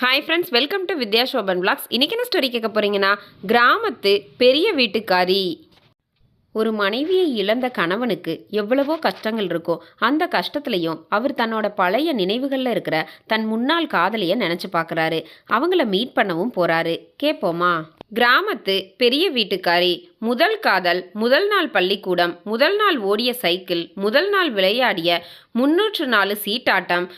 Hi friends welcome to Vidya Soban vlogs இன்றைக்கி என்ன story கேட்க போகிறீங்கன்னா கிராமத்து பெரிய வீட்டுக்காரி. ஒரு மனைவியை இழந்த கணவனுக்கு எவ்வளவோ கஷ்டங்கள் இருக்கோ அந்த கஷ்டத்துலையும் அவர் தன்னோட பழைய நினைவுகளில் இருக்கிற தன் முன்னாள் காதலியை நினச்சி பார்க்குறாரு. அவங்கள மீட் பண்ணவும் போகிறாரு கேட்போமா கிராமத்து பெரிய வீட்டுக்காரி முதல் காதல் முதல் நாள் பள்ளிக்கூடம் முதல் நாள் ஓடிய சைக்கிள் முதல் நாள் விளையாடிய முன்னூற்று நாலு சீட்டாட்டம்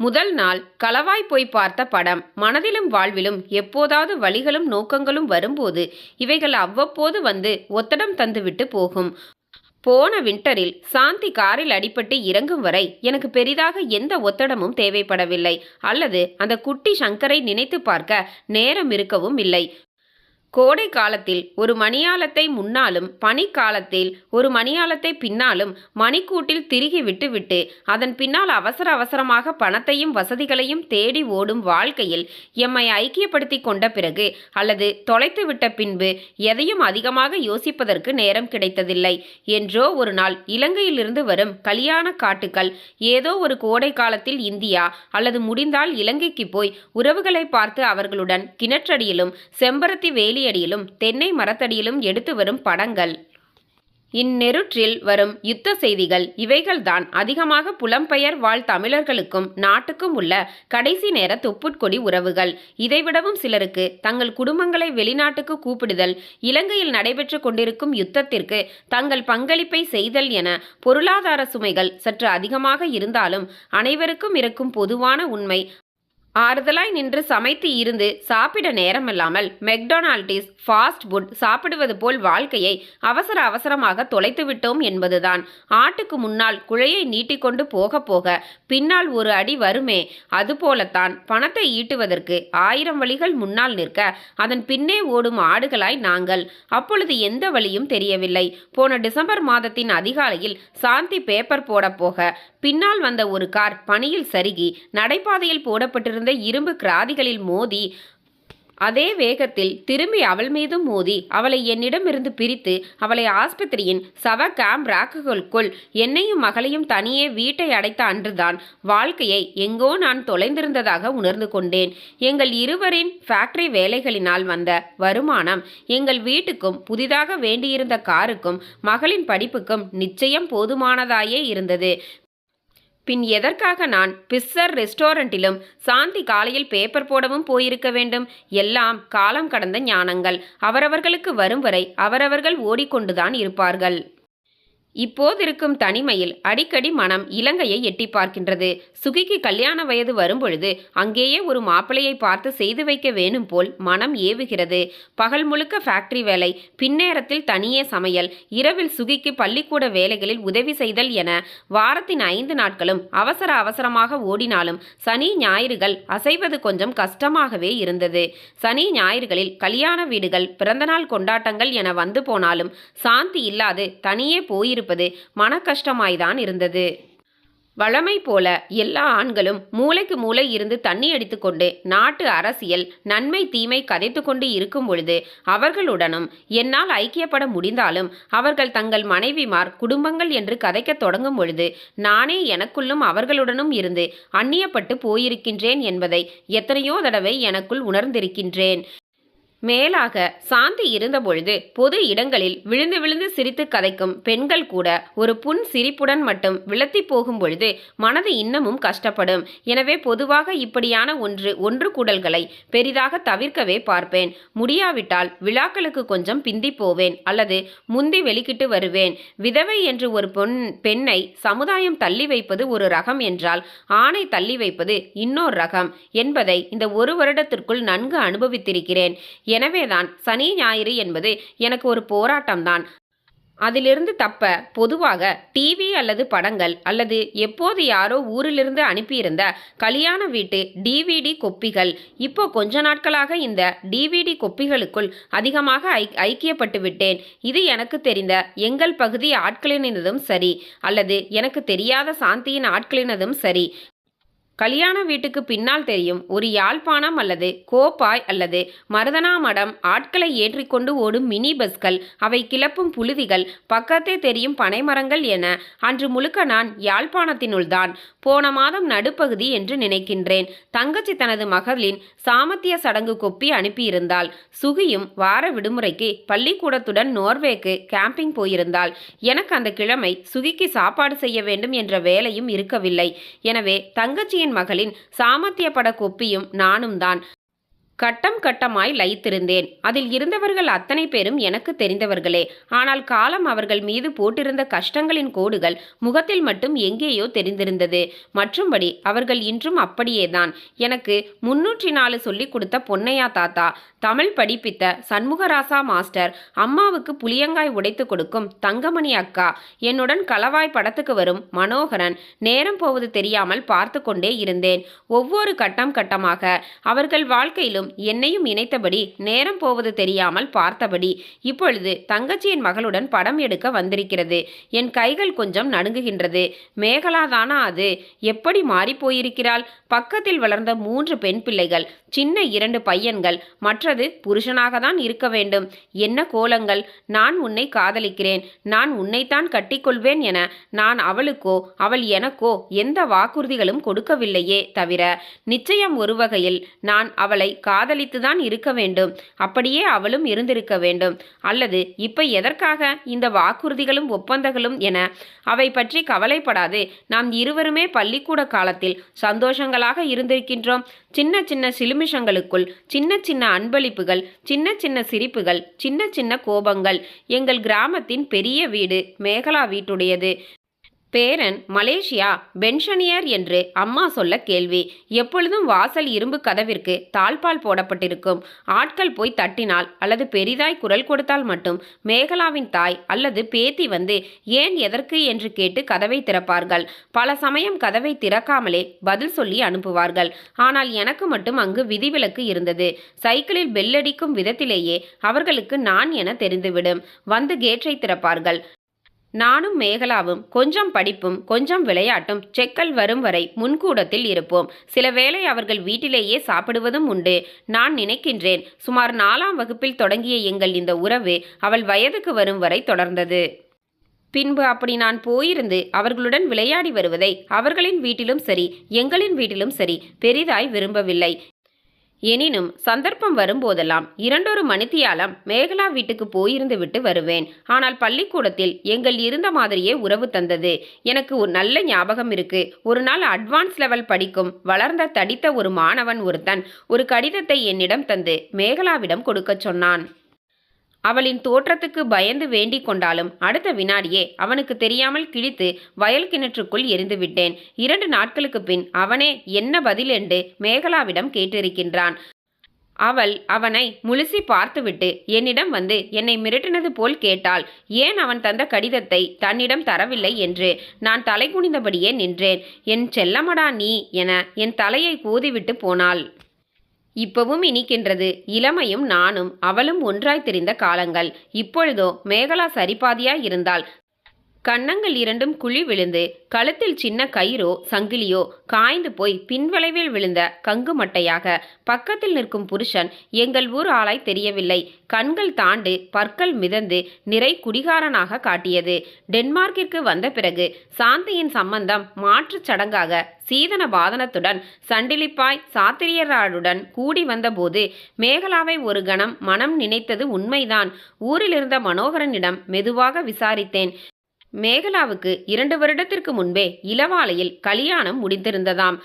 முதல் நாள் களவாய் போய் பார்த்த படம். மனதிலும் வாழ்விலும் எப்போதாவது வழிகளும் நோக்கங்களும் வரும்போது இவைகள் அவ்வப்போது வந்து ஒத்தடம் தந்துவிட்டு போகும். போன விண்டரில் சாந்தி காரில் அடிபட்டு இறங்கும் வரை எனக்கு பெரிதாக எந்த ஒத்தடமும் தேவைப்படவில்லை. அல்லது அந்த குட்டி சங்கரை நினைத்து பார்க்க நேரம் இருக்கவும் இல்லை. கோடை காலத்தில் ஒரு மணியாலத்தை முன்னாலும் பனிக்காலத்தில் ஒரு மணியாலத்தை பின்னாலும் மணிக்கூட்டில் திருகி விட்டுவிட்டு அதன் பின்னால் அவசர அவசரமாக பணத்தையும் வசதிகளையும் தேடி ஓடும் வாழ்க்கையில் எம்மை ஐக்கியப்படுத்தி கொண்ட பிறகு அல்லது தொலைத்து விட்ட பின்பு எதையும் அதிகமாக யோசிப்பதற்கு நேரம் கிடைத்ததில்லை. என்றோ ஒரு நாள் இலங்கையிலிருந்து வரும் கல்யாண காட்டுக்கள் ஏதோ ஒரு கோடை காலத்தில் இந்தியா அல்லது முடிந்தால் இலங்கைக்கு போய் உறவுகளை பார்த்து அவர்களுடன் கிணற்றடியிலும் செம்பருத்தி வேலியடியிலும் தென்னை மரத்தடியிலும் எடுத்து வரும் படங்கள். இந்நெருற்றில் வரும் யுத்த செய்திகள் இவைகள்தான் அதிகமாக புலம்பெயர் வாழ் தமிழர்களுக்கும் நாட்டுக்கும் உள்ள கடைசி நேர தொப்புட்கொடி உறவுகள். இதைவிடவும் சிலருக்கு தங்கள் குடும்பங்களை வெளிநாட்டுக்கு கூப்பிடுதல் இலங்கையில் நடைபெற்று கொண்டிருக்கும் யுத்தத்திற்கு தங்கள் பங்களிப்பை செய்தல் என பொருளாதார சுமைகள் சற்று அதிகமாக இருந்தாலும் அனைவருக்கும் இருக்கும் பொதுவான உண்மை ஆறுதலாய் நின்று சமைத்து இருந்து சாப்பிட நேரமில்லாமல் மெக்டொனால்டிஸ் ஃபாஸ்ட் ஃபுட் சாப்பிடுவது போல் வாழ்க்கையை அவசர அவசரமாக தொலைத்து விட்டோம் என்பதுதான். ஆட்டுக்கு முன்னால் குழையை நீட்டிக்கொண்டு போக போக பின்னால் ஒரு அடி வருமே அதுபோலத்தான் பணத்தை ஈட்டுவதற்கு ஆயிரம் வழிகள் முன்னால் நிற்க அதன் பின்னே ஓடும் ஆடுகளாய் நாங்கள். அப்பொழுது எந்த வழியும் தெரியவில்லை. போன டிசம்பர் மாதத்தின் அதிகாலையில் சாந்தி பேப்பர் போட போக பின்னால் வந்த ஒரு கார் பணியில் சருகி நடைபாதையில் போடப்பட்டிருந்த இரும்பு கிராதிகளில் மோதி அதே வேகத்தில் திரும்பி அவள் மீதும் மோதி அவளை என்னிடமிருந்து பிரித்து அவளை ஆஸ்பத்திரியின் சவ கேம்ப் ராக்குகளுக்குள் என்னையும் மகளையும் தனியே வீட்டை அடைத்த அன்றுதான் வாழ்க்கையை எங்கோ நான் தொலைந்திருந்ததாக உணர்ந்து கொண்டேன். எங்கள் இருவரின் ஃபேக்டரி வேலைகளினால் வந்த வருமானம் எங்கள் வீட்டுக்கும் புதிதாக வேண்டியிருந்த காருக்கும் மகளின் படிப்புக்கும் நிச்சயம் போதுமானதாயே இருந்தது. பின் எதற்காக நான் பிஸ்ஸர் ரெஸ்டாரண்ட்டிலும் சாந்தி காலையில் பேப்பர் போடவும் போயிருக்க வேண்டும்? எல்லாம் காலம் கடந்த ஞானங்கள். அவரவர்களுக்கு வரும் வரை அவரவர்கள் ஓடிக்கொண்டுதான் இருப்பார்கள். இப்போதிருக்கும் தனிமையில் அடிக்கடி மனம் இலங்கையை எட்டி பார்க்கின்றது. சுகிக்கு கல்யாண வயது வரும்பொழுது அங்கேயே ஒரு மாப்பிளையை பார்த்து செய்து வைக்க வேணும் போல் மனம் ஏவுகிறது. பகல் முழுக்க ஃபேக்டரி வேலை பின்னேரத்தில் தனியே சமையல் இரவில் சுகிக்கு பள்ளிக்கூட வேலைகளில் உதவி செய்தல் என வாரத்தின் ஐந்து நாட்களும் அவசர அவசரமாக ஓடினாலும் சனி ஞாயிறுகள் அசைவது கொஞ்சம் கஷ்டமாகவே இருந்தது. சனி ஞாயிறுகளில் கல்யாண வீடுகள் பிறந்தநாள் கொண்டாட்டங்கள் என வந்து போனாலும் சாந்தி இல்லாது தனியே போயிருப்பது மன கஷ்டமாய்தான் இருந்தது. வழமை போல எல்லா ஆண்களும் மூளைக்கு மூளை இருந்து தண்ணி அடித்துக்கொண்டு நாட்டு அரசியல் நன்மை தீமை கதைத்து கொண்டு இருக்கும் பொழுது அவர்களுடனும் என்னால் ஐக்கியப்பட முடிந்தாலும் அவர்கள் தங்கள் மனைவிமார் குடும்பங்கள் என்று கதைக்கத் தொடங்கும் பொழுது நானே எனக்குள்ளும் அவர்களுடனும் இருந்து அந்நியப்பட்டு போயிருக்கின்றேன் என்பதை எத்தனையோ தடவை எனக்குள் உணர்ந்திருக்கின்றேன். மேலாக சாந்தி இருந்தபொழுது பொது இடங்களில் விழுந்து விழுந்து சிரித்து கதைக்கும் பெண்கள் கூட ஒரு புன் சிரிப்புடன் மட்டும் விளத்தி போகும் பொழுது மனது இன்னமும் கஷ்டப்படும். எனவே பொதுவாக இப்படியான ஒன்று ஒன்று கூடல்களை பெரிதாக தவிர்க்கவே பார்ப்பேன். முடியாவிட்டால் விழாக்களுக்கு கொஞ்சம் பிந்தி போவேன் அல்லது முந்தி வெளிக்கிட்டு வருவேன். விதவை என்று ஒரு பொன் பெண்ணை சமுதாயம் தள்ளி வைப்பது ஒரு ரகம் என்றால் ஆணை தள்ளி வைப்பது இன்னொரு ரகம் என்பதை இந்த ஒரு வருடத்திற்குள் நன்கு அனுபவித்திருக்கிறேன். எனவேதான் சனி ஞாயிறு என்பது எனக்கு ஒரு போராட்டம்தான். அதிலிருந்து தப்ப பொதுவாக டிவி அல்லது படங்கள் அல்லது எப்போது யாரோ ஊரிலிருந்து அனுப்பியிருந்த கல்யாண வீட்டு டிவிடி கொப்பிகள் இப்போ கொஞ்ச நாட்களாக இந்த டிவிடி கொப்பிகளுக்குள் அதிகமாக ஐ ஐக்கியப்பட்டு விட்டேன். இது எனக்கு தெரிந்த எங்கள் பகுதி ஆட்களினதும் சரி அல்லது எனக்கு தெரியாத சாந்தியின் ஆட்களினதும் சரி. கல்யாண வீட்டுக்கு பின்னால் தெரியும் ஒரு யாழ்ப்பாணம் அல்லது கோப்பாய் அல்லது மருதனாமடம். ஆட்களை ஏற்றிக்கொண்டு ஓடும் மினி பஸ்கள் அவை கிளப்பும் புழுதிகள் பக்கத்தே தெரியும் பனைமரங்கள் என அன்று முழுக்க நான் யாழ்ப்பாணத்தினுள்தான். போன மாதம் நடுப்பகுதி என்று நினைக்கின்றேன். தங்கச்சி தனது மகளின் சாமத்திய சடங்கு கொப்பி அனுப்பியிருந்தாள். சுகியும் வார விடுமுறைக்கு பள்ளிக்கூடத்துடன் நோர்வேக்கு கேம்பிங் போயிருந்தாள். எனக்கு அந்த கிழமை சுகிக்கு சாப்பாடு செய்ய வேண்டும் என்ற வேலையும் இருக்கவில்லை. எனவே தங்கச்சியின் மகளின் சாமத்திய பட கொப்பியும் நானும் தான் கட்டம் கட்டமாய் லயித்திருந்தேன். அதில் இருந்தவர்கள் அத்தனை பேரும் எனக்கு தெரிந்தவர்களே. ஆனால் காலம் அவர்கள் மீது போட்டிருந்த கஷ்டங்களின் கோடுகள் முகத்தில் மட்டும் எங்கேயோ தெரிந்திருந்தது. மற்றும்படி அவர்கள் இன்றும் அப்படியேதான். எனக்கு முன்னூற்றி நாலு சொல்லிக் கொடுத்த பொன்னையா தாத்தா தமிழ் படிப்பித்த சண்முகராசா மாஸ்டர் அம்மாவுக்கு புளியங்காய் உடைத்து கொடுக்கும் தங்கமணி அக்கா என்னுடன் களவாய் படத்துக்கு வரும் மனோகரன் நேரம் போவது தெரியாமல் பார்த்து கொண்டே இருந்தேன். ஒவ்வொரு கட்டம் கட்டமாக அவர்கள் வாழ்க்கையிலும் என்னையும் இணைத்தபடி நேரம் போவது தெரியாமல் பார்த்தபடி இப்பொழுது தங்கச்சியின் மகளுடன் படம் எடுக்க வந்திருக்கிறது. என் கைகள் கொஞ்சம் நடுங்குகின்றது. மேகலாதானா அது? எப்படி மாறிப்போயிருக்கிறாள் பக்கத்தில் வளர்ந்த மூன்று பெண் பிள்ளைகள். சின்ன இரண்டு பையன்கள். மற்றது புருஷனாக தான் இருக்க வேண்டும். என்ன கோலங்கள்? நான் உன்னை காதலிக்கிறேன். நான் உன்னைத்தான் கட்டிக்கொள்வேன் என நான் அவளுக்கோ அவள் எனக்கோ எந்த வாக்குறுதிகளும் கொடுக்கவில்லையே தவிர நிச்சயம் ஒரு வகையில் நான் அவளை காதலித்துதான் இருக்க வேண்டும். அப்படியே அவளும் இருந்திருக்க வேண்டும். அல்லது இப்ப எதற்காக இந்த வாக்குறுதிகளும் ஒப்பந்தங்களும் என அவை பற்றி கவலைப்படாது. நாம் இருவருமே பள்ளிக்கூட காலத்தில் சந்தோஷங்களாக இருந்திருக்கின்றோம். சின்ன சின்ன நிமிஷங்களுக்குள் சின்ன சின்ன அன்பளிப்புகள் சின்ன சின்ன சிரிப்புகள் சின்ன சின்ன கோபங்கள். எங்கள் கிராமத்தின் பெரிய வீடு மேகலா வீட்டுடையது. பேரன் மலேசியா பென்ஷனியர் என்று அம்மா சொல்ல கேள்வி. எப்பொழுதும் வாசல் இரும்பு கதவிற்கு தாழ்பால் போடப்பட்டிருக்கும். ஆட்கள் போய் தட்டினால் அல்லது பெரிதாய் குரல் கொடுத்தால் மட்டும் மேகலாவின் தாய் அல்லது பேத்தி வந்து ஏன் எதற்கு என்று கேட்டு கதவை திறப்பார்கள். பல சமயம் கதவை திறக்காமலே பதில் சொல்லி அனுப்புவார்கள். ஆனால் எனக்கு மட்டும் அங்கு விதிவிலக்கு இருந்தது. சைக்கிளில் பெல்லடிக்கும் விதத்திலேயே அவர்களுக்கு நான் என தெரிந்துவிடும். வந்து கேட்டை திறப்பார்கள். நானும் மேகலாவும் கொஞ்சம் படிப்பும் கொஞ்சம் விளையாட்டும் செக்கல் வரும் வரை முன்கூடத்தில் இருப்போம். சில வேளை அவர்கள் வீட்டிலேயே சாப்பிடுவதும் உண்டு. நான் நினைக்கின்றேன் சுமார் நாலாம் வகுப்பில் தொடங்கிய எங்கள் இந்த உறவு அவள் வயதுக்கு வரும் வரை தொடர்ந்தது. பின்பு அப்படி நான் போயிருந்து அவர்களுடன் விளையாடி வருவதை அவர்களின் வீட்டிலும் சரி எங்களின் வீட்டிலும் சரி பெரிதாய் விரும்பவில்லை. எனினும் சந்தர்ப்பம் வரும்போதெல்லாம் இரண்டொரு மணித்தியாலம் மேகலா வீட்டுக்கு போயிருந்து விட்டு வருவேன். ஆனால் பள்ளிக்கூடத்தில் எங்கள் இருந்த மாதிரியே உறவு தந்தது. எனக்கு ஒரு நல்ல ஞாபகம் இருக்கு. ஒரு நாள் அட்வான்ஸ் லெவல் படிக்கும் வளர்ந்த தடித்த ஒரு மாணவன் ஒருத்தன் ஒரு கடிதத்தை என்னிடம் தந்து மேகலாவிடம் கொடுக்கச் சொன்னான். அவளின் தோற்றத்துக்கு பயந்து வேண்டிக் கொண்டாலும் அடுத்த வினாடியே அவனுக்கு தெரியாமல் கிழித்து வயல் கிணற்றுக்குள் எரிந்துவிட்டேன் இரண்டு நாட்களுக்கு பின் அவனே என்ன பதில் என்று மேகலாவிடம் கேட்டிருக்கின்றான். அவள் அவனை முழுசி பார்த்துவிட்டு என்னிடம் வந்து என்னை மிரட்டினது போல் கேட்டாள். ஏன் அவன் தந்த கடிதத்தை தன்னிடம் தரவில்லை என்று? நான் தலை குனிந்தபடியே நின்றேன். என் செல்லமடா நீ என என் தலையை கூதிவிட்டு போனாள். இப்பவும் இனிக்கின்றது. இளமையும் நானும் அவளும் ஒன்றாய் தெரிந்த காலங்கள். இப்பொழுதோ மேகலா சரிபாதியாய் இருந்தால் கன்னங்கள் இரண்டும் குழி விழுந்து கழுத்தில் சின்ன கயிறோ சங்கிலியோ காய்ந்து போய் பின்வளைவில் விழுந்த கங்கு மட்டையாக பக்கத்தில் நிற்கும் புருஷன் எங்கள் ஊர் ஆளாய் தெரியவில்லை. கண்கள் தாண்டு பற்கள் மிதந்து நிறை குடிகாரனாக காட்டியது. டென்மார்க்கிற்கு வந்த பிறகு சாந்தியின் சம்பந்தம் மாற்றுச் சடங்காக சீதன பாதனத்துடன் சண்டிலிப்பாய் சாத்திரியராளுடன் கூடி வந்தபோது மேகலாவை ஒரு கணம் மனம் நினைத்தது உண்மைதான். ஊரிலிருந்த மனோகரனிடம் மெதுவாக விசாரித்தேன். மேகலாவுக்கு இரண்டு வருடத்திற்கு முன்பே இளவாலையில் கல்யாணம் முடிந்திருந்ததாம்.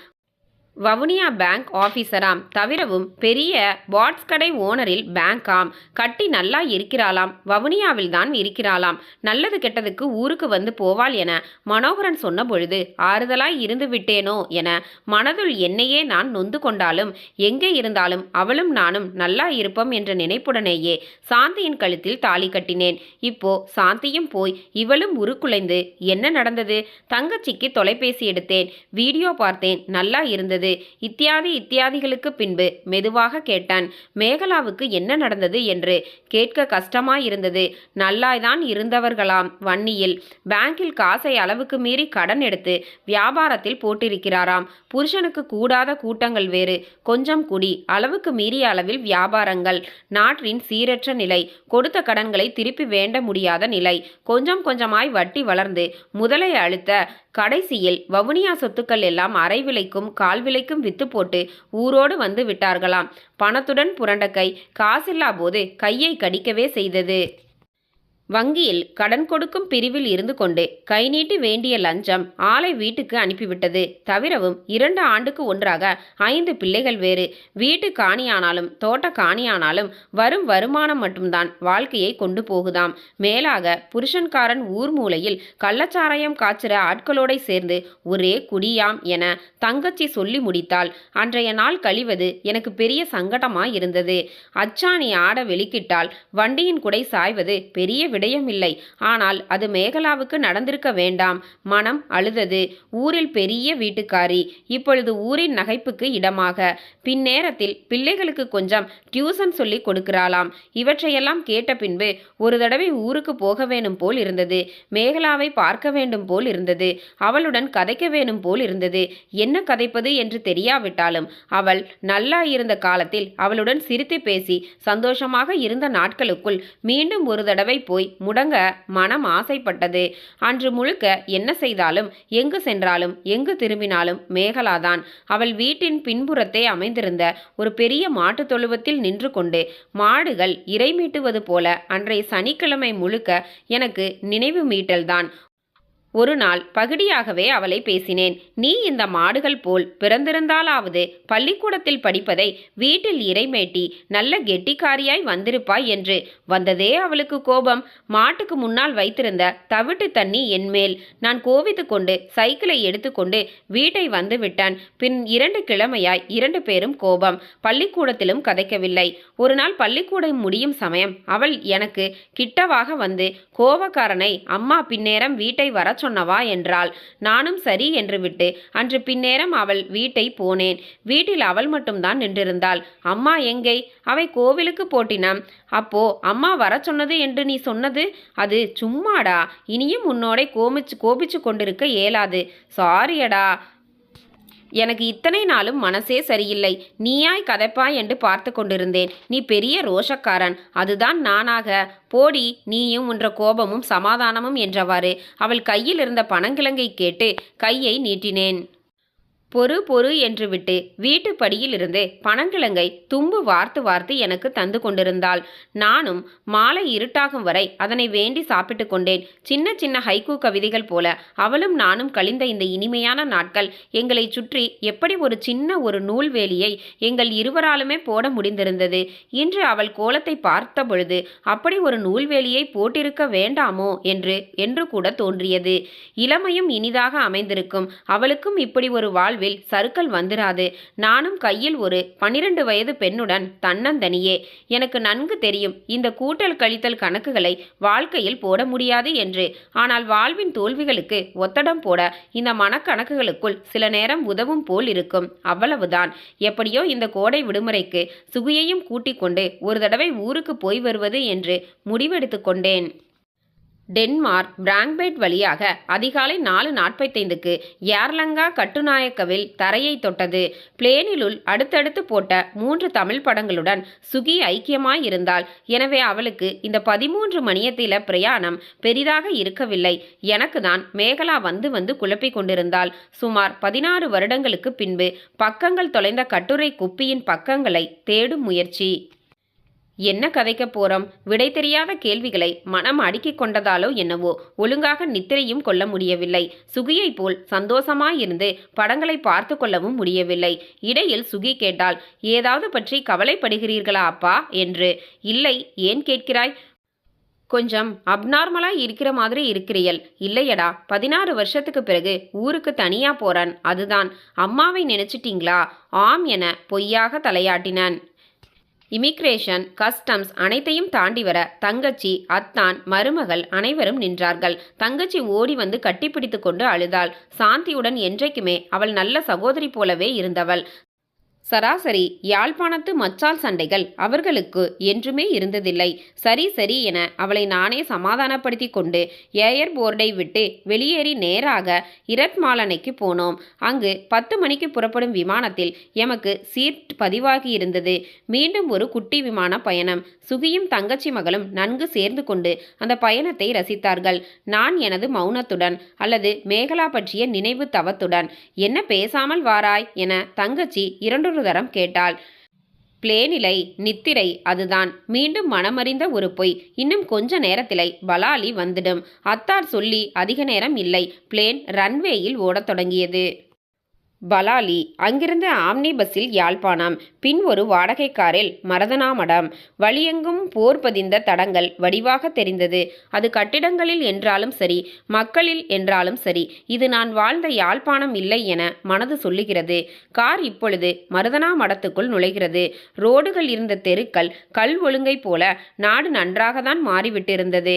வவுனியா பேங்க் ஆஃபீஸராம் தவிரவும் பெரிய பாட்ஸ் கடை ஓனரில் பேங்காம். கட்டி நல்லா இருக்கிறாளாம். வவுனியாவில் தான் இருக்கிறாளாம். நல்லது கெட்டதுக்கு ஊருக்கு வந்து போவாள் என மனோகரன் சொன்ன பொழுது ஆறுதலாய் இருந்து விட்டேனோ என மனதுள் என்னையே நான் நொந்து கொண்டாலும் எங்கே இருந்தாலும் அவளும் நானும் நல்லா இருப்போம் என்ற நினைப்புடனேயே சாந்தியின் கழுத்தில் தாலி கட்டினேன். இப்போ சாந்தியும் போய் இவளும் உருக்குலைந்து என்ன நடந்தது? தங்கச்சிக்கு தொலைபேசி எடுத்தேன். வீடியோ பார்த்தேன். நல்லா இருந்தது. நடந்தது. இத்தியாதி இத்தியாதிகளுக்கு பின்பு மெதுவாக கேட்டான் மேகலாவுக்கு என்ன நடந்தது என்று? கேட்க கஷ்டமாயிருந்தது. நல்லாய்தான் இருந்தவர்களாம் வன்னியில். பேங்கில் காசை அளவுக்கு மீறி கடன் எடுத்து வியாபாரத்தில் போட்டிருக்கிறாராம். புருஷனுக்கு கூடாத கூட்டங்கள் வேறு. கொஞ்சம் குடி. அளவுக்கு மீறிய அளவில் வியாபாரங்கள். நாட்டின் சீரற்ற நிலை. கொடுத்த கடன்களை திருப்பி வேண்ட முடியாத நிலை. கொஞ்சம் கொஞ்சமாய் வட்டி வளர்ந்து முதலை அழுத்த கடைசியில் வவுனியா சொத்துக்கள் எல்லாம் அரை விலைக்கும் கால் விலைக்கும் வித்து போட்டு ஊரோடு வந்து விட்டார்களாம். பணத்துடன் புரண்ட கை காசில்லா போது கையை கடிக்கவே செய்தது. வங்கியில் கடன் கொடுக்கும் பிரிவில் இருந்து கொண்டு கை நீட்டி வேண்டிய லஞ்சம் ஆளை வீட்டுக்கு அனுப்பிவிட்டது. தவிரவும் இரண்டு ஆண்டுக்கு ஒன்றாக ஐந்து பிள்ளைகள் வேறு. வீட்டு காணியானாலும் தோட்ட காணியானாலும் வரும் வருமானம் மட்டும்தான் வாழ்க்கையை கொண்டு போகுதாம். மேலாக புருஷன்காரன் ஊர் மூலையில் கள்ளச்சாராயம் காய்ச்சிற ஆட்களோடை சேர்ந்து ஒரே குடியாம் என தங்கச்சி சொல்லி முடித்தாள். அன்றைய நாள் கழிவது எனக்கு பெரிய சங்கடமாய் இருந்தது அச்சாணி ஆட வெளிக்கிட்டால் வண்டியின் குடை சாய்வது பெரிய விட விடயமில்லை ஆனால் அது மேகலாவுக்கு நடந்திருக்க வேண்டாம். மனம் அழுதது. ஊரில் பெரிய வீட்டுக்காரி. இப்பொழுது ஊரின் நகைப்புக்கு இடமாக. பின்னேரத்தில் பிள்ளைகளுக்கு கொஞ்சம் டியூசன் சொல்லி கொடுக்கிறாளாம். இவற்றையெல்லாம் கேட்ட பின்பு ஒரு தடவை ஊருக்கு போக வேணும் போல் இருந்தது. மேகலாவை பார்க்க வேண்டும் போல் இருந்தது. அவளுடன் கதைக்க வேணும் போல் இருந்தது. என்ன கதைப்பது என்று தெரியாவிட்டாலும் அவள் நல்லா இருந்த காலத்தில் அவளுடன் சிரித்து பேசி சந்தோஷமாக இருந்த நாட்களுக்குள் மீண்டும் ஒரு தடவை போய் போய் முடங்க மனம் ஆசைப்பட்டது. அன்று முழுக்க என்ன செய்தாலும் எங்கு சென்றாலும் எங்கு திரும்பினாலும் மேகலாதான். அவள் வீட்டின் பின்புறத்தே அமைந்திருந்த ஒரு பெரிய மாட்டுத் தொழுவத்தில் நின்று கொண்டு மாடுகள் இறை மீட்டுவது போல அன்றைய சனிக்கிழமை முழுக்க எனக்கு நினைவு மீட்டல்தான். ஒரு நாள் பகுடியாகவே அவளை பேசினேன். நீ இந்த மாடுகள் போல் பிறந்திருந்தாலாவது பள்ளிக்கூடத்தில் படிப்பதை வீட்டில் இறைமேட்டி நல்ல கெட்டிக்காரியாய் வந்திருப்பாய் என்று வந்ததே அவளுக்கு கோபம். மாட்டுக்கு முன்னால் வைத்திருந்த தவிட்டு தண்ணி என்மேல் நான் கோவித்து கொண்டு சைக்கிளை எடுத்துக்கொண்டு வீட்டை வந்து விட்டான். பின் இரண்டு கிழமையாய் இரண்டு பேரும் கோபம். பள்ளிக்கூடத்திலும் கதைக்கவில்லை. ஒரு நாள் பள்ளிக்கூடம் முடியும் சமயம் அவள் எனக்கு கிட்டவாக வந்து கோபக்காரனை அம்மா பின்னேரம் வீட்டை வர சொன்னவா என்றாள். நானும் சரி என்று விட்டு அன்று பின்னேரம் அவள் வீட்டை போனேன். வீட்டில் அவள் மட்டும்தான் நின்றிருந்தாள். அம்மா எங்கே? அவை கோவிலுக்கு போட்டினம். அப்போ அம்மா வர சொன்னது என்று நீ சொன்னது? அது சும்மாடா. இனியும் உன்னோட கோமிச்சு கோபிச்சு கொண்டிருக்க இயலாது. சாரியடா. எனக்கு இத்தனை நாளும் மனசே சரியில்லை. நீயாய் கதைப்பாய் என்று பார்த்து கொண்டிருந்தேன். நீ பெரிய ரோஷக்காரன். அதுதான் நானாக. போடி நீயும் உன்ற கோபமும் சமாதானமும் என்றவாறு. அவள் கையில் இருந்த பனங்கிழங்கை கேட்டு கையை நீட்டினேன். பொறு பொறு என்று விட்டு வீட்டு படியிலிருந்து பனங்கிழங்கை தும்பு வார்த்து வார்த்து எனக்கு தந்து கொண்டிருந்தாள். நானும் மாலை இருட்டாகும் வரை அதனை வேண்டி சாப்பிட்டு கொண்டேன். சின்ன சின்ன ஹைக்கூ கவிதைகள் போல அவளும் நானும் கழிந்த இந்த இனிமையான நாட்கள் எங்களை சுற்றி எப்படி ஒரு சின்ன ஒரு நூல்வேலியை எங்கள் இருவராலுமே போட முடிந்திருந்தது. இன்று அவள் கோலத்தை பார்த்த பொழுது அப்படி ஒரு நூல்வேலியை போட்டிருக்க வேண்டாமோ என்று என்று கூட தோன்றியது. இளமையும் இனிதாக அமைந்திருக்கும் அவளுக்கும் இப்படி ஒரு வாழ்வு வாழ்வில் சறுக்கல் வந்துராது. நானும் கையில் ஒரு பனிரெண்டு வயது பெண்ணுடன் தன்னந்தனியே. எனக்கு நன்கு தெரியும் இந்த கூட்டல் கழித்தல் கணக்குகளை வாழ்க்கையில் போட முடியாது என்று. ஆனால் வாழ்வின் தோல்விகளுக்கு ஒத்தடம் போட இந்த மனக்கணக்குகளுக்குள் சில நேரம் உதவும் போல் இருக்கும். அவ்வளவுதான். எப்படியோ இந்த கோடை விடுமுறைக்கு சுகியையும் கூட்டிக் கொண்டு ஒரு தடவை ஊருக்கு போய் வருவது என்று முடிவெடுத்து கொண்டேன். டென்மார்க் பிராங்பேட் வழியாக அதிகாலை நாலு நாற்பத்தைந்துக்கு ஏர்லங்கா கட்டுநாயக்கவில் தரையை தொட்டது. பிளேனிலுள் அடுத்தடுத்து போட்ட மூன்று தமிழ் படங்களுடன் சுகி ஐக்கியமாயிருந்தாள். எனவே அவளுக்கு இந்த பதிமூன்று மணியத்தில பிரயாணம் பெரிதாக இருக்கவில்லை. எனக்கு தான் மேகலா வந்து வந்து குழப்பிக் கொண்டிருந்தாள். சுமார் பதினாறு வருடங்களுக்கு பின்பு பக்கங்கள் தொலைந்த கட்டுரை குப்பியின் பக்கங்களை தேடும் முயற்சி. என்ன கதைக்க போறோம்? விடை தெரியாத கேள்விகளை மனம் அடுக்கிக் கொண்டதாலோ என்னவோ ஒழுங்காக நித்திரையும் கொள்ள முடியவில்லை. சுகியை போல் சந்தோஷமாயிருந்து படங்களை பார்த்து கொள்ளவும் முடியவில்லை. இடையில் சுகி கேட்டால் ஏதாவது பற்றி கவலைப்படுகிறீர்களா அப்பா? என்று. இல்லை ஏன் கேட்கிறாய்? கொஞ்சம் அப்நார்மலாக இருக்கிற மாதிரி இருக்கிறியல் இல்லையடா பதினாறு வருஷத்துக்கு பிறகு ஊருக்கு தனியா போறன் அதுதான். அம்மாவை நினைச்சிட்டீங்களா? ஆம் என பொய்யாக தலையாட்டினான். இமிக்ரேஷன் கஸ்டம்ஸ் அனைத்தையும் தாண்டி வர தங்கச்சி அத்தான் மருமகள் அனைவரும் நின்றார்கள். தங்கச்சி ஓடி வந்து கட்டிப்பிடித்து கொண்டு அழுதாள். சாந்தியுடன் என்றைக்குமே அவள் நல்ல சகோதரி போலவே இருந்தவள். சராசரி யாழ்ப்பாணத்து மச்சால் சண்டைகள் அவர்களுக்கு என்றுமே இருந்ததில்லை. சரி சரி என அவளை நானே சமாதானப்படுத்தி கொண்டு ஏயர் போர்டை விட்டு வெளியேறி நேராக இரத்மாலனைக்கு போனோம். அங்கு பத்து மணிக்கு புறப்படும் விமானத்தில் எமக்கு சீட் பதிவாகி இருந்தது. மீண்டும் ஒரு குட்டி விமான பயணம். சுகியும் தங்கச்சி மகளும் நன்கு சேர்ந்து கொண்டு அந்த பயணத்தை ரசித்தார்கள். நான் எனது மௌனத்துடன் அல்லது மேகலா பற்றிய நினைவு தவத்துடன் என்ன பேசாமல் வாராய் என தங்கச்சி இரண்டு மற்றொரு தரம் கேட்டாள். பிளேனிலை நித்திரை அதுதான். மீண்டும் மனமறிந்த ஒரு பொய். இன்னும் கொஞ்ச நேரத்திலை பலாலி வந்துடும். அத்தார் சொல்லி அதிக நேரம் இல்லை. பிளேன் ரன்வேயில் ஓடத் தொடங்கியது. பலாலி அங்கிருந்து ஆம்னி பஸ்ஸில் யாழ்ப்பாணம். பின் ஒரு வாடகை காரில் மரதனாமடம். வழியெங்கும் போர் பதிந்த தடங்கள் வடிவாக தெரிந்தது. அது கட்டிடங்களில் என்றாலும் சரி மக்களில் என்றாலும் சரி இது நான் வாழ்ந்த யாழ்ப்பாணம் இல்லை என மனது சொல்லுகிறது. கார் இப்பொழுது மருதனாமடத்துக்குள் நுழைகிறது. ரோடுகள் இருந்த தெருக்கள் கல் ஒழுங்கை போல நாடு நன்றாகத்தான் மாறிவிட்டிருந்தது.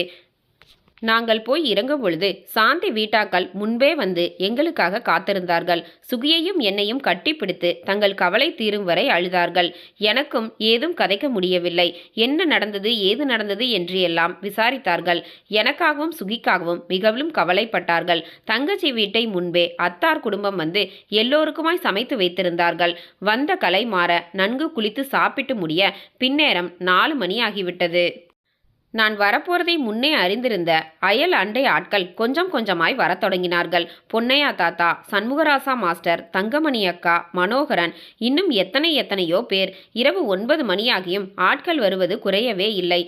நாங்கள் போய் இறங்கும் பொழுது சாந்தி வீட்டாக்கள் முன்பே வந்து எங்களுக்காக காத்திருந்தார்கள். சுகியையும் என்னையும் கட்டிப்பிடித்து தங்கள் கவலை தீரும் வரை அழுதார்கள். எனக்கும் ஏதும் கதைக்க முடியவில்லை. என்ன நடந்தது ஏது நடந்தது என்று எல்லாம் விசாரித்தார்கள். எனக்காகவும் சுகிக்காகவும் மிகவும் கவலைப்பட்டார்கள். தங்கச்சி வீட்டை முன்பே அத்தார் குடும்பம் வந்து எல்லோருக்குமாய் சமைத்து வைத்திருந்தார்கள். வந்த கலை மாற நன்கு குளித்து சாப்பிட்டு முடிய பின்னேரம் நாலு மணி ஆகிவிட்டது நான் வரப்போறதை முன்னே அறிந்திருந்த அயல் அண்டை ஆட்கள் கொஞ்சம் கொஞ்சமாய் வரத் தொடங்கினார்கள். பொன்னையா தாத்தா சண்முகராசா மாஸ்டர் தங்கமணி அக்கா மனோகரன் இன்னும் எத்தனை எத்தனையோ பேர் இரவு ஒன்பது மணியாகியும் ஆட்கள் வருவது குறையவே இல்லை.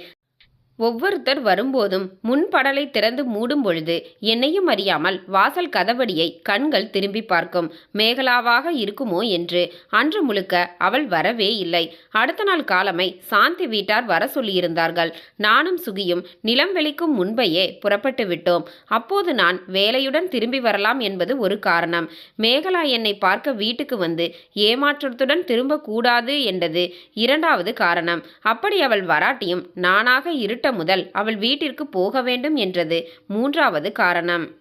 ஒவ்வொருத்தர் வரும்போதும் முன்படலை திறந்து மூடும் பொழுது என்னையும் அறியாமல் வாசல் கதவடியை கண்கள் திரும்பி பார்க்கும். மேகலாவாக இருக்குமோ என்று அன்று முழுக்க அவள் வரவே இல்லை. அடுத்த நாள் காலமை சாந்தி வீட்டார் வர சொல்லியிருந்தார்கள். நானும் சுகியும் நிலம் வெளிக்கும் முன்பையே புறப்பட்டு விட்டோம். அப்போது நான் வேலையுடன் திரும்பி வரலாம் என்பது ஒரு காரணம். மேகலா என்னை பார்க்க வீட்டுக்கு வந்து ஏமாற்றத்துடன் திரும்பக்கூடாது என்றது இரண்டாவது காரணம். அப்படி அவள் வராட்டியும் நானாக இருட்ட முதல் அவள் வீட்டிற்கு போக வேண்டும் என்றது மூன்றாவது காரணம்.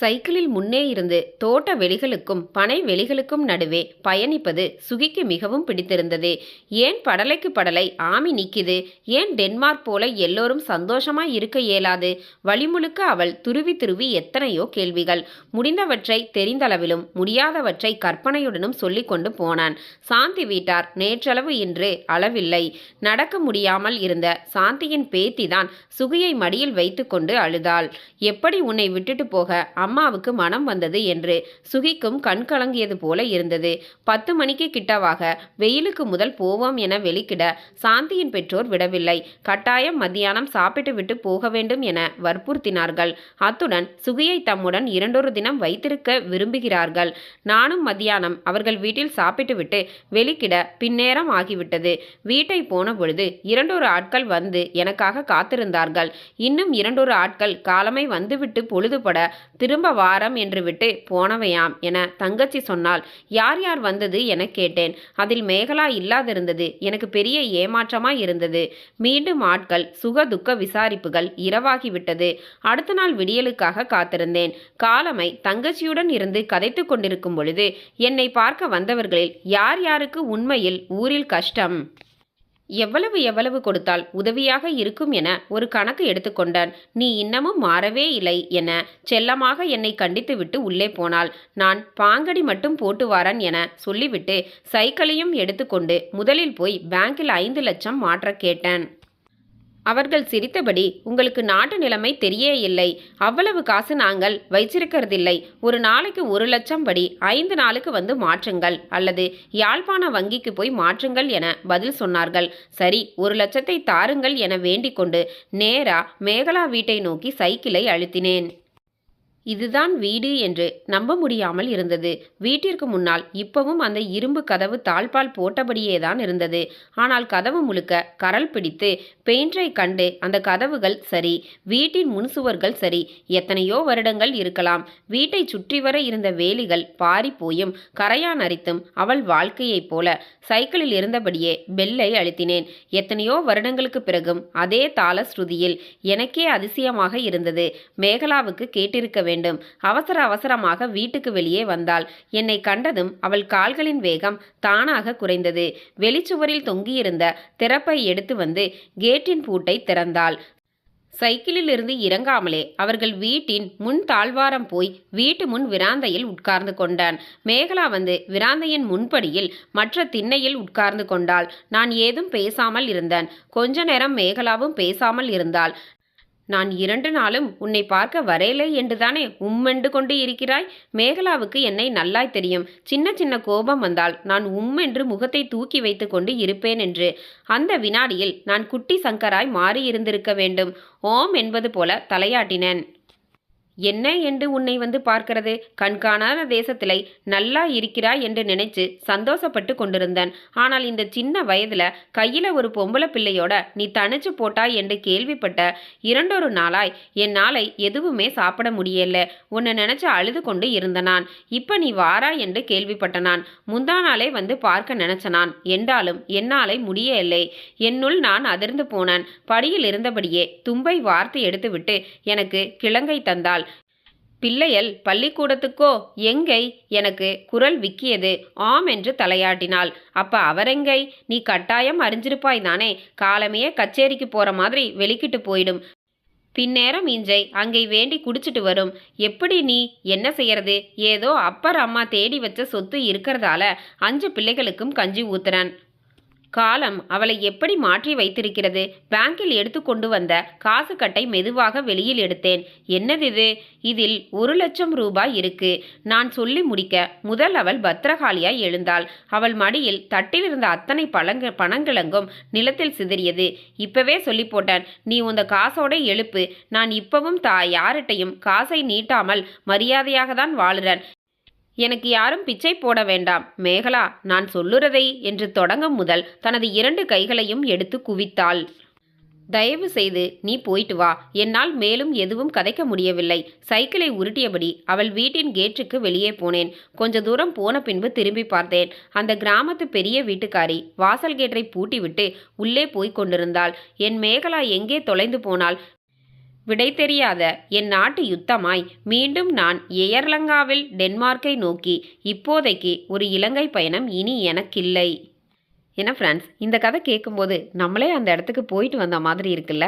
சைக்கிளில் முன்னே இருந்து தோட்ட வெளிகளுக்கும் பனை வெளிகளுக்கும் நடுவே பயணிப்பது சுகிக்கு மிகவும் பிடித்திருந்தது. ஏன் படலைக்கு படலை ஆமி நிற்கிது ஏன் டென்மார்க் போல எல்லோரும் சந்தோஷமாய் இருக்க இயலாது? வழிமுழுக்க அவள் துருவி துருவி எத்தனையோ கேள்விகள். முடிந்தவற்றை தெரிந்தளவிலும் முடியாதவற்றை கற்பனையுடனும் சொல்லிக் கொண்டு போனான். சாந்தி வீட்டார் நேற்றளவு இன்று அளவில்லை. நடக்க முடியாமல் இருந்த சாந்தியின் பேத்திதான் சுகியை மடியில் வைத்துக்கொண்டு அழுதாள். எப்படி உன்னை விட்டுட்டு போக? அம்மாவுக்கு மனம் வந்தது என்று சுகிக்கும் கண் கலங்கியது போல இருந்தது. பத்து மணிக்கு கிட்டவாக வெயிலுக்கு முதல் போவோம் என வெளிக்கிட சாந்தியின் பெற்றோர் விடவில்லை. கட்டாயம் மத்தியானம் சாப்பிட்டு விட்டு போக வேண்டும் என வற்புறுத்தினார்கள். அத்துடன் சுகியை தம்முடன் இரண்டொரு தினம் வைத்திருக்க விரும்புகிறார்கள். நானும் மத்தியானம் அவர்கள் வீட்டில் சாப்பிட்டுவிட்டு வெளிக்கிட பின்னேரம் ஆகிவிட்டது. வீட்டை போன பொழுது இரண்டொரு ஆட்கள் வந்து எனக்காக காத்திருந்தார்கள். இன்னும் இரண்டொரு ஆட்கள் காலமை வந்துவிட்டு பொழுதுபட திரும்ப வாரம் என்று விட்டு போனவையாம் என தங்கச்சி சொன்னால் யார் யார் வந்தது? என கேட்டேன். அதில் மேகலா இல்லாதிருந்தது. எனக்கு பெரிய ஏமாற்றமாய் இருந்தது. மீண்டும் ஆட்கள் சுக துக்க விசாரிப்புகள் இரவாகிவிட்டது. அடுத்த நாள் விடியலுக்காக காத்திருந்தேன். காலமை தங்கச்சியுடன் இருந்து கதைத்து கொண்டிருக்கும் பொழுது என்னை பார்க்க வந்தவர்களில் யார் யாருக்கு உண்மையில் ஊரில் கஷ்டம்? எவ்வளவு எவ்வளவு கொடுத்தால் உதவியாக இருக்கும் என ஒரு கணக்கு எடுத்துக்கொண்டான் நீ இன்னமும் மாறவே இல்லை என செல்லமாக என்னை கண்டித்துவிட்டு உள்ளே போனாள். நான் பாங்கடி மட்டும் போட்டு வாரன் என சொல்லிவிட்டு சைக்கிளையும் எடுத்துக்கொண்டு முதலில் போய் பேங்கில் ஐந்து லட்சம் மாற்ற கேட்டேன். அவர்கள் சிரித்தபடி உங்களுக்கு நாட்டு நிலைமை தெரிய இல்லை. அவ்வளவு காசு நாங்கள் வைச்சிருக்கிறதில்லை ஒரு நாளைக்கு ஒரு லட்சம் படி ஐந்து நாளுக்கு வந்து மாற்றுங்கள். அல்லது யாழ்ப்பாண வங்கிக்கு போய் மாற்றுங்கள் என பதில் சொன்னார்கள். சரி ஒரு லட்சத்தை தாருங்கள் என வேண்டிக் கொண்டு நேரா மேகலா வீட்டை நோக்கி சைக்கிளை அழுத்தினேன். இதுதான் வீடு என்று நம்ப முடியாமல் இருந்தது. வீட்டிற்கு முன்னால் இப்பவும் அந்த இரும்பு கதவு தாழ்பால் போட்டபடியேதான் இருந்தது. ஆனால் கதவு முழுக்க கரல் பிடித்து பெயிண்டரை கண்டு அந்த கதவுகள் சரி வீட்டின் முன்சுவர்கள் சரி எத்தனையோ வருடங்கள் இருக்கலாம். வீட்டை சுற்றி வர இருந்த வேலிகள் பாரி போயும் கரையான் அரித்தும் அவள் வாழ்க்கையைப் போல சைக்கிளில் இருந்தபடியே பெல்லை அழுத்தினேன். எத்தனையோ வருடங்களுக்கு பிறகும் அதே தாள ஸ்ருதியில் எனக்கே அதிசயமாக இருந்தது. மேகலாவுக்கு கேட்டிருக்க வேண்டும். அவசர அவசரமாக வீட்டுக்கு வெளியே வந்தாள். என்னை கண்டதும் அவள் கால்களின் வேகம் தானாக குறைந்தது. வெளிச்சுவரில் தொங்கியிருந்த திறப்பை எடுத்து வந்து கேட்டின் பூட்டை திறந்தாள். சைக்கிளிலிருந்து இறங்காமலே அவர்கள் வீட்டின் முன் தாழ்வாரம் போய் வீட்டு முன் விராந்தையில் உட்கார்ந்து கொண்டான். மேகலா வந்து விராந்தையின் முன்படியில் மற்ற திண்ணையில் உட்கார்ந்து கொண்டாள். நான் ஏதும் பேசாமல் இருந்தேன். கொஞ்ச நேரம் மேகலாவும் பேசாமல் இருந்தாள். நான் இரண்டு நாளும் உன்னை பார்க்க வரேலே என்றுதானே உம்மெண்டு கொண்டு இருக்கிறாய்? மேகலாவுக்கு என்னை நல்லாய் தெரியும். சின்ன சின்ன கோபம் வந்தால் நான் உம்மென்று முகத்தை தூக்கி வைத்து கொண்டு இருப்பேன் என்று. அந்த வினாடியில் நான் குட்டி சங்கராய் மாறியிருந்திருக்க வேண்டும். ஓம் என்பது போல தலையாட்டினேன். என்ன என்று உன்னை வந்து பார்க்கிறது? கண்காணாத தேசத்திலே நல்லா இருக்கிறாய் என்று நினைச்சு சந்தோஷப்பட்டு கொண்டிருந்தேன். ஆனால் இந்த சின்ன வயதுல கையில ஒரு பொம்பளை பிள்ளையோட நீ தனிச்சு போட்டாய் என்று கேள்விப்பட்ட இரண்டொரு நாளாய் என்னாலை எதுவுமே சாப்பிட முடியல. உன்னை நினைச்சு அழுது கொண்டு இருந்த நான். இப்ப நீ வாரா என்று கேள்விப்பட்ட நான். முந்தா நாளே வந்து பார்க்க நினைச்ச நான். என்றாலும் என்னாலை முடியவில்லை. என்னுள் நான் அதிர்ந்து போனேன். படியில் இருந்தபடியே தும்பை வார்த்து எடுத்துவிட்டு எனக்கு கிழங்கை தந்தாள். பிள்ளையல் பள்ளிக்கூடத்துக்கோ? எங்கை? எனக்கு குரல் விக்கியது. ஆம் என்று தலையாட்டினாள். அப்ப அவரெங்கை? நீ கட்டாயம் அறிஞ்சிருப்பாய் தானே? காலமே கச்சேரிக்கு போற மாதிரி வெளிக்கிட்டு போயிடும். பின்னேரம் இஞ்சை அங்கே வேண்டி குடிச்சிட்டு வரும். எப்படி நீ? என்ன செய்யறது? ஏதோ அப்பர் அம்மா தேடி வச்ச சொத்து இருக்கிறதால அஞ்சு பிள்ளைகளுக்கும் கஞ்சி ஊத்துறேன். காலம் அவளை எப்படி மாற்றி வைத்திருக்கிறது? பேங்கில் எடுத்து கொண்டு வந்த காசு கட்டை மெதுவாக வெளியில் எடுத்தேன். என்னது இது இதில் ஒரு லட்சம் ரூபாய் இருக்கு. நான் சொல்லி முடிக்க முதல் அவள் பத்திரகாளியாய் எழுந்தாள். அவள் மடியில் தட்டில் இருந்த அத்தனை பழங்க பணங்கிழங்கும் நிலத்தில் சிதறியது. இப்பவே சொல்லி போட்டேன் நீ உந்த காசோட எழுப்பு. நான் இப்பவும் தா யார்கிட்டையும் காசை நீட்டாமல் மரியாதையாக தான் வாழுறேன். எனக்கு யாரும் பிச்சை போட வேண்டாம். மேகலா நான் சொல்லுறதை என்று தொடங்கும் முதல் தனது இரண்டு கைகளையும் எடுத்து குவித்தாள். தயவு செய்து நீ போயிட்டு வா. என்னால் மேலும் எதுவும் கதைக்க முடியவில்லை. சைக்கிளை உருட்டியபடி அவள் வீட்டின் கேட்டுக்கு வெளியே போனேன். கொஞ்ச தூரம் போன பின்பு திரும்பி பார்த்தேன். அந்த கிராமத்து பெரிய வீட்டுக்காரி வாசல் கேட்டை பூட்டிவிட்டு உள்ளே போய்க் கொண்டிருந்தாள். என் மேகலா எங்கே தொலைந்து போனால் விடை தெரியாத என் நாட்டு யுத்தமாய் மீண்டும் நான் எயர்லங்காவில் டென்மார்க்கை நோக்கி இப்போதைக்கு ஒரு இலங்கை பயணம் இனி எனக்கில்லை. ஏன்னா ஃப்ரெண்ட்ஸ் இந்த கதை கேட்கும்போது நம்மளே அந்த இடத்துக்கு போயிட்டு வந்த மாதிரி இருக்குல்ல?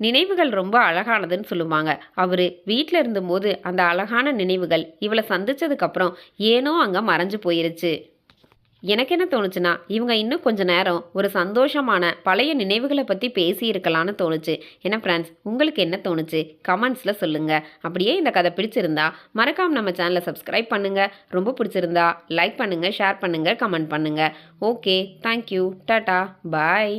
நினைவுகள் ரொம்ப அழகானதுன்னு சொல்லுவாங்க. அவர் வீட்டில் இருந்தபோது அந்த அழகான நினைவுகள் இவளை சந்தித்ததுக்கப்புறம் ஏனோ அங்கே மறைஞ்சு போயிருச்சு. எனக்கு என்ன தோணுச்சுன்னா இவங்க இன்னும் கொஞ்ச நேரம் ஒரு சந்தோஷமான பழைய நினைவுகளை பற்றி பேசியிருக்கலான்னு தோணுச்சு. என்ன ஃப்ரெண்ட்ஸ் உங்களுக்கு என்ன தோணுச்சு? கமெண்ட்ஸில் சொல்லுங்கள் அப்படியே இந்த கதை பிடிச்சிருந்தா மறக்காமல் நம்ம சேனலை சப்ஸ்கிரைப் பண்ணுங்கள் ரொம்ப பிடிச்சிருந்தா லைக் பண்ணுங்கள் ஷேர் பண்ணுங்கள் கமெண்ட் பண்ணுங்கள் ஓகே தேங்க்யூ டாட்டா பாய்